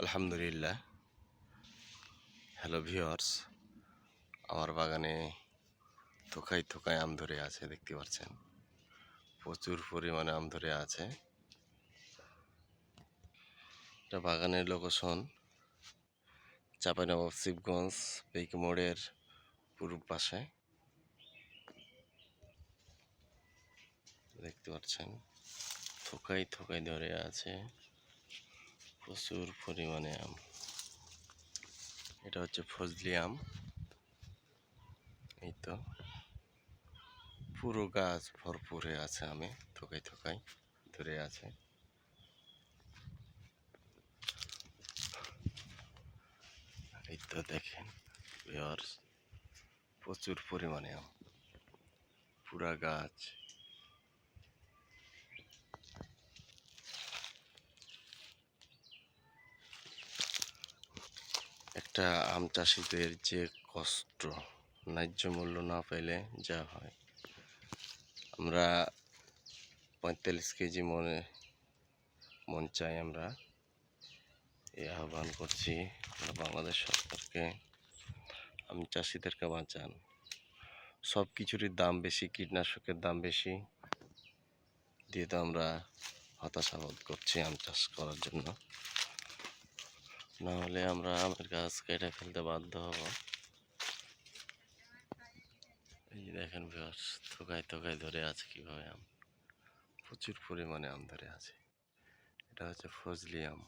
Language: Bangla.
আলহামদুলিল্লাহ। হ্যালো ভিওর্স আমার বাগানে থোকায় থোকায় আম ধরে আছে, দেখতে পাচ্ছেন? প্রচুর পরিমাণে আম ধরে আছে। এটা বাগানের লোকেশন চাঁপাইনবাব শিবগঞ্জ, পেইক মোড়ের পূর্ব পাশে। দেখতে পাচ্ছেন? থোকায় থোকায় ধরে আছে। প্রচুর পরিমাণে আম। এটা হচ্ছে ফজলি আম। এই তো। পুরো গাছ ভরপুর আছে আমে, থোকায় থোকায় ধরে আছে। এই তো দেখেন প্রচুর পরিমাণে আম। পুরা গাছ একটা আম চাষিদের যে কষ্ট, ন্যায্য মূল্য না পেলে যা হয়। আমরা পঁয়তাল্লিশ কেজি মনে, মন চাই আমরা। এই আহ্বান করছি, আমরা বাংলাদেশ সরকারকে, আম চাষিদেরকে বাঁচান। সব কিছুরই দাম বেশি, কীটনাশকের দাম বেশি। দিয়ে তো আমরা হতাশাবোধ করছি আম চাষ করার জন্য। না হলে আমরা আমের গাছ কেটে ফেলতে বাধ্য হব। এই দেখেন ভিউয়ার্স থোকায় থোকায় ধরে আছে কীভাবে আম। প্রচুর পরিমাণে আম ধরে আছে। এটা হচ্ছে ফজলি আম।